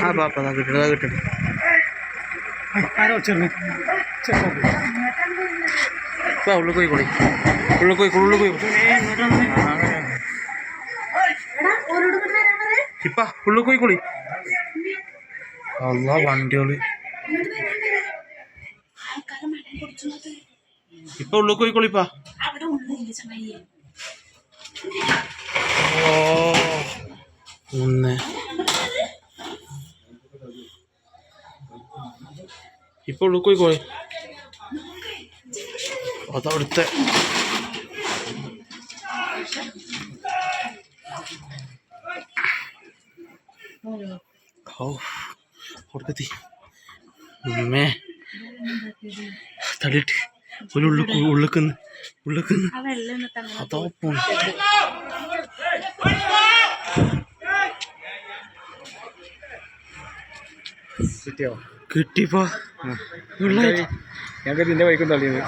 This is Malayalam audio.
ആ പാപ്പ അതാ കിട്ടണം അതാ കിട്ടണം. ചെറുത് ചെറുത് ഇപ്പൊ ഉള്ളിൽ ഉള്ളിൽ പോയി ഉള്ളിൽ പോയി ഇപ്പ ഉള്ളിൽ പോയിക്കോളി അല്ല വണ്ടികൾ. ഇപ്പൊ ഉള്ളിൽ അവിടെ ഉള്ളില്ല ഓ ഇപ്പൊ ഉള്ളിൽ പോയിക്കോളി അതവിടുത്തെ ഓ കൊടുക്കത്തി ഉമ്മേ. തള്ളിട്ട് ഒരു ഉള്ളുക്ക് ഉള്ളിക്കുന്ന് ഉള്ളിക്കുന്ന്. അതോ കിട്ടിയോ? കിട്ടിപ്പോ ഞങ്ങൾക്ക് നിന്റെ വൈക്കും തള്ളിയത്.